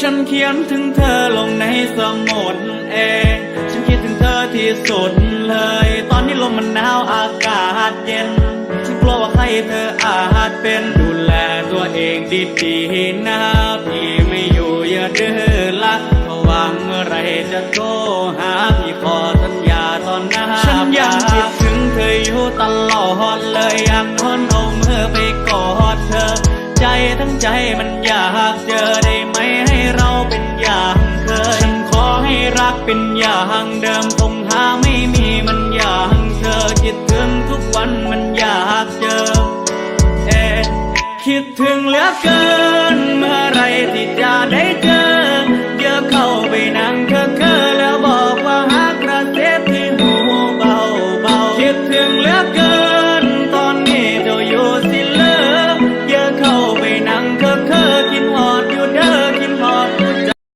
ฉันเขียนถึงเธอลงในสมุดเอง ฉันคิดถึงเธอที่สุดเลย ตอนนี้ลมมันหนาวอากาศเย็น ฉันกลัวว่าใครเธออาจเป็นดูแลตัวเองดีๆนะพี่ไม่อยู่อย่าดื้อละถ้าว่างเมื่อไรจะโทรหาพี่ขอสัญญาตอนหน้าฉันยังคิดถึงเธออยู่ตลอดเลยอยากทนเอามือไปกอดเธอ ใจทั้งใจมันอยากเจอได้ กเป็นอย่างเดิมคงหาไม่มีมันอย่างเธอคิดถึงทุกวันมันอยากเจอ เอ๊คิดถึงเหลือเกินเมื่อไร